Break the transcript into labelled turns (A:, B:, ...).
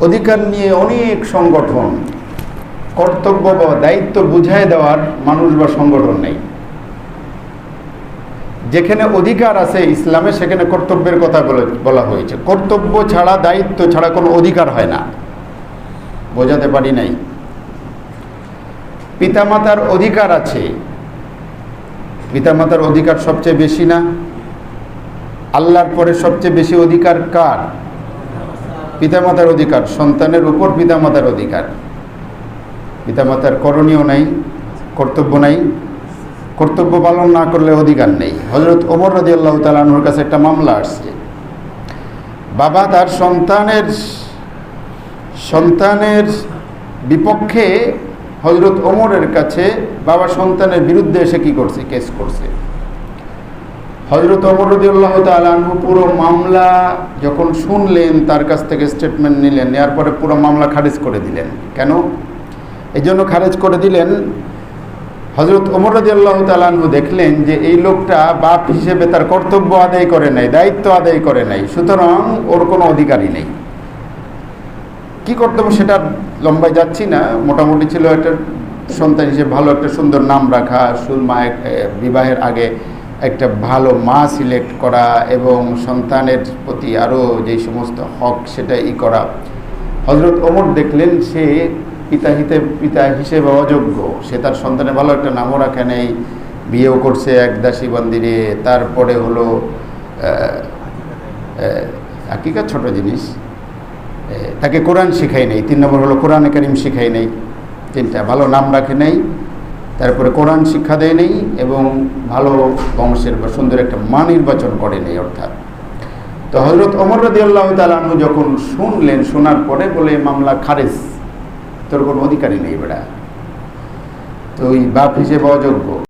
A: অধিকার নিয়ে অনেক সংগঠন, কর্তব্য বা দায়িত্ব বুঝাই দেওয়ার মানুষ বা সংগঠন নেই। যেখানে অধিকার আছে ইসলামে, সেখানে কর্তব্যের কথা বলা হয়েছে। কর্তব্য ছাড়া, দায়িত্ব ছাড়া কোনো অধিকার হয় না। বোঝাতে পারি নাই। পিতামাতার অধিকার আছে। পিতামাতার অধিকার সবচেয়ে বেশি না। আল্লাহর পরে সবচেয়ে বেশি অধিকার কার? পিতামাতার অধিকার। সন্তানের উপর পিতামাতার অধিকার। পিতামাতার করণীয় নাই, কর্তব্য নাই। কর্তব্য পালন না করলে অধিকার নেই। হজরত ওমর রাজি আল্লাহ তালানোর কাছে একটা মামলা আসছে। বাবা তার সন্তানের সন্তানের বিপক্ষে হজরত ওমরের কাছে বাবা সন্তানের বিরুদ্ধে এসে কি করছে? কেস করছে। হজরত ওমর রদি আল্লাহ তালু পুরো মামলা যখন শুনলেন, তার কাছ থেকে স্টেটমেন্ট নিলেন নেওয়ার পরে পুরো মামলা খারিজ করে দিলেন। কেন? এই জন্য খারিজ করে দিলেন। হজরত ওমর রদি আল্লাহ তালু দেখলেন যে এই লোকটা বাপ হিসেবে তার কর্তব্য আদায় করে নাই, দায়িত্ব আদায় করে নাই, সুতরাং ওর কোনো অধিকারই নেই। কি কর্তব্য সেটা লম্বায় যাচ্ছি না, মোটামুটি ছিল একটা সন্তান হিসেবে ভালো একটা সুন্দর নাম রাখা, সুরমা বিবাহের আগে একটা ভালো মা সিলেক্ট করা এবং সন্তানের প্রতি আরও যে সমস্ত হক সেটা ই করা। হজরত ওমর দেখলেন সে পিতা হিতে, পিতা হিসেবে অযোগ্য। সে তার সন্তানের ভালো একটা নামও রাখে নেই, বিয়েও করছে এক দাসী মন্দিরে, তারপরে হলো আকিকা ছোট জিনিস। তাকে কোরআন শেখাই নেই, তিন নম্বর হলো কোরআন করিম শেখাই নেই, তিনটা ভালো নাম রাখে নেই। তারপরে কোরআন শিক্ষা দেয় নেই এবং ভালো বংশের বা সুন্দর একটা মা নির্বাচন করে নেই, অর্থাৎ। তো হজরত অমর রদি আল্লাহ তালু যখন শুনলেন, শোনার পরে বলে, মামলা খারেজ, তোর কোনো অধিকারই নেই বেড়া। তো ওই বাপ হিসেবে অযোগ্য।